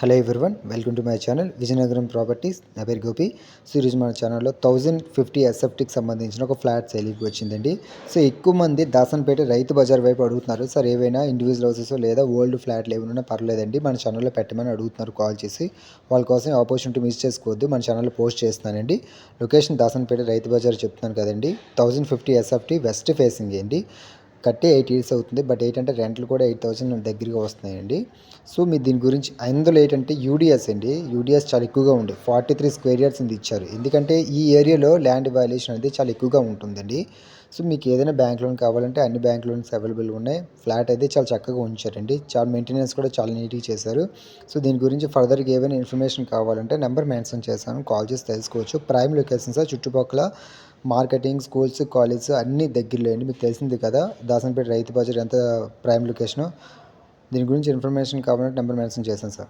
Hello everyone welcome to my channel Vizianagaram properties నా పేరు Gopi. So ఈరోజు మన ఛానల్లో థౌజండ్ ఫిఫ్టీ ఎస్ఎఫ్టీకి సంబంధించిన ఒక ఫ్లాట్ సేలింగ్కి వచ్చిందండి. సో ఎక్కువ మంది దాసన్పేట రైతు బజార్ వైపు అడుగుతున్నారు. సార్ ఏవైనా ఇండివిజువల్ హౌసెస్ లేదా ఓల్డ్ ఫ్లాట్లు ఏమైనా పర్లేదండి మన ఛానల్లో పెట్టమని అడుగుతున్నారు కాల్ చేసి. వాళ్ళ కోసం ఆపర్చునిటీ మిస్ చేసుకోవద్దు మన ఛానల్లో పోస్ట్ చేస్తున్నానండి. లొకేషన్ దాసన్పేట రైతు బజార్ చెప్తున్నాను కదండి. Thousand fifty SFT west facing అండి. కట్టి ఎయిట్ ఇయర్స్ అవుతుంది. బట్ ఏంటంటే రెంట్లు కూడా ఎయిట్ థౌసండ్ దగ్గరగా వస్తున్నాయండి. సో మీరు దీని గురించి అందులో ఏంటంటే యూడిఎస్ అండి. యూడిఎస్ చాలా ఎక్కువగా ఉంది ఫార్టీ త్రీ స్క్వేర్ ఇయర్స్ ఇది ఇచ్చారు. ఎందుకంటే ఈ ఏరియాలో ల్యాండ్ వాల్యుయేషన్ అనేది చాలా ఎక్కువగా ఉంటుందండి. సో మీకు ఏదైనా బ్యాంక్ లోన్ కావాలంటే అన్ని బ్యాంక్ లోన్స్ అవైలబుల్గా ఉన్నాయి. ఫ్లాట్ అయితే చాలా చక్కగా ఉంచారండి. చాలా మెయింటెనెన్స్ కూడా చాలా నీట్గా చేశారు. సో దీని గురించి ఫర్దర్గా ఏమైనా ఇన్ఫర్మేషన్ కావాలంటే నెంబర్ మెన్షన్ చేశాను. కాల్ చేసి తెలుసుకోవచ్చు. ప్రైమ్ లొకేషన్స్ చుట్టుపక్కల మార్కెటింగ్ స్కూల్స్ కాలేజెస్ అన్నీ దగ్గరలో అండి. మీకు తెలిసింది కదా దాసనపేట రైతు బజార్ ఎంత ప్రైమ్ లొకేషను. దీని గురించి ఇన్ఫర్మేషన్ కావాలంటే నెంబర్ మెన్షన్ చేశాను సార్.